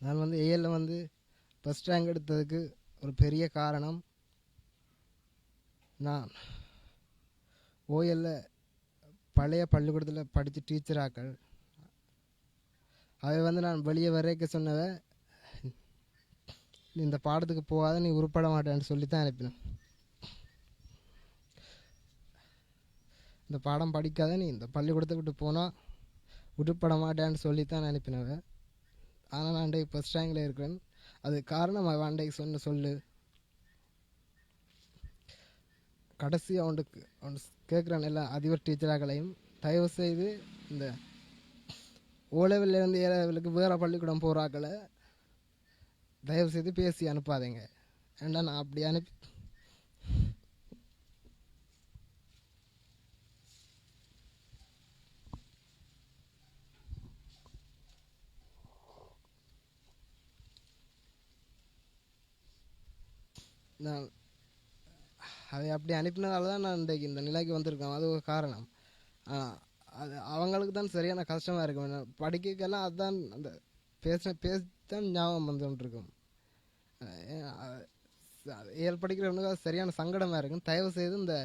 நான் வந்து ஏஎல்ல வந்து ஃபஸ்ட் ரேங்க் எடுத்ததுக்கு ஒரு பெரிய காரணம் நான் ஓஎல்ல பழைய பள்ளிக்கூடத்தில் படித்த டீச்சராக்கள் அவை வந்து நான் வெளியே வரைக்க சொன்னவ நீ இந்த பாடத்துக்கு போகாத நீ உருப்பட மாட்டேன்னு சொல்லி தான் அனுப்பினேன். இந்த பாடம் படிக்காத நீ இந்த பள்ளிக்கூடத்தை விட்டு போனால் உருப்பட மாட்டேன்னு சொல்லி தான் அனுப்பினவ. ஆனால் நான் இன்றைக்கு ஃபஸ்ட் ரேங்கில் இருக்கிறேன். அது காரணம் அவன் அன்றைக்கு சொன்ன சொல்லு. கடைசி அவனுக்கு அவன் கேட்குறான் எல்லா அதிபர் டீச்சராக்களையும் தயவு செய்து இந்த ஓ லெவல்லேருந்து ஏ லெவலுக்கு வேறு பள்ளிக்கூடம் போகிறாக்களை தயவு செய்து பேசி அனுப்பாதீங்க. ஏன்னா நான் அப்படி அனுப்பி நான் அதை அப்படி அனுப்பினதால தான் நான் இன்றைக்கு இந்த நிலைக்கு வந்திருக்கேன். அது ஒரு காரணம். அது அவங்களுக்கு தான் சரியான கஷ்டமாக இருக்கும். நான் படிக்கக்கெல்லாம் அதுதான் அந்த பேச பேசத்தான் ஞாபகம் வந்துட்டு ஏல் படிக்கிறவனுக்கு அது சரியான சங்கடமாக இருக்கும். தயவு செய்து இந்த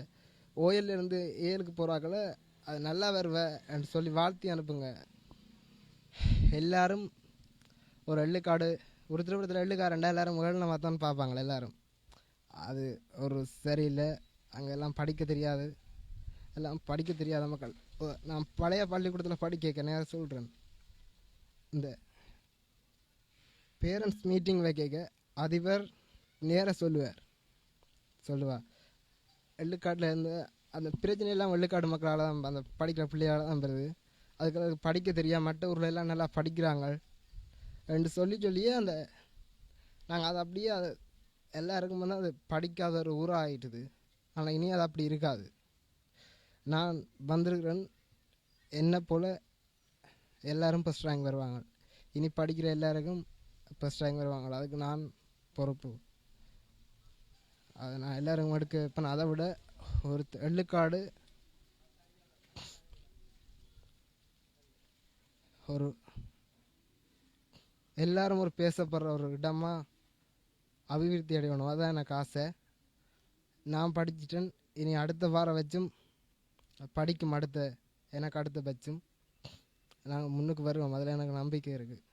ஓஎல்ல இருந்து ஏழுக்கு போகிறாக்கள அது நல்லா வருவேன் என்று சொல்லி வாழ்த்தி அனுப்புங்க. எல்லாரும் ஒரு எள்ளுக்காடு ஒரு திருப்பத்தில் எள்ளுக்காரண்டா எல்லாரும் நம்ம தான் பார்ப்பாங்களே எல்லாரும்? அது ஒரு சரியில்லை. அங்கே எல்லாம் படிக்க தெரியாது. எல்லாம் படிக்க தெரியாத மக்கள். நான் பழைய பள்ளிக்கூடத்தில் படிக்க நேரம் சொல்கிறேன் இந்த பேரண்ட்ஸ் மீட்டிங் வைக்க அதிபர் நேராக சொல்லுவார். சொல்லுவா. வெள்ளுக்காட்டில் இருந்து அந்த பிரச்சனையெல்லாம் வெள்ளுக்காடு மக்களால் தான் அந்த படிக்கிற பிள்ளையால் தான் வருது. அதுக்கு படிக்க தெரியாம மற்ற ஊரில் எல்லாம் நல்லா படிக்கிறாங்க. ரெண்டு சொல்லி சொல்லியே அந்த நாங்கள் அதை அப்படியே அதை எல்லாருக்கும் வந்து அது படிக்காத ஒரு ஊராக ஆகிட்டுது ஆனால் இனி அது அப்படி இருக்காது. நான் வந்திருக்கிறேன். என்னை போல் எல்லோரும் ஃபஸ்ட் ரேங்க் வருவாங்க. இனி படிக்கிற எல்லாருக்கும் ஃபஸ்ட் ரேங்க் வருவாங்க. அதுக்கு நான் பொறுப்பு. அது நான் எல்லாருக்கும் எடுக்க வைப்பேன். அதை விட ஒரு எள்ளுக்காடு ஒரு எல்லாரும் ஒரு பேசப்படுற ஒரு இடமாக அபிவிருத்தி அடையணும். அதான் எனக்கு ஆசை. நான் படிச்சிட்டேன். இனி அடுத்த வாரம் வச்சும் படிக்கும் அடுத்த எனக்கு அடுத்த பட்சும் நாங்கள் முன்னுக்கு வருவோம் அதில் எனக்கு நம்பிக்கை இருக்குது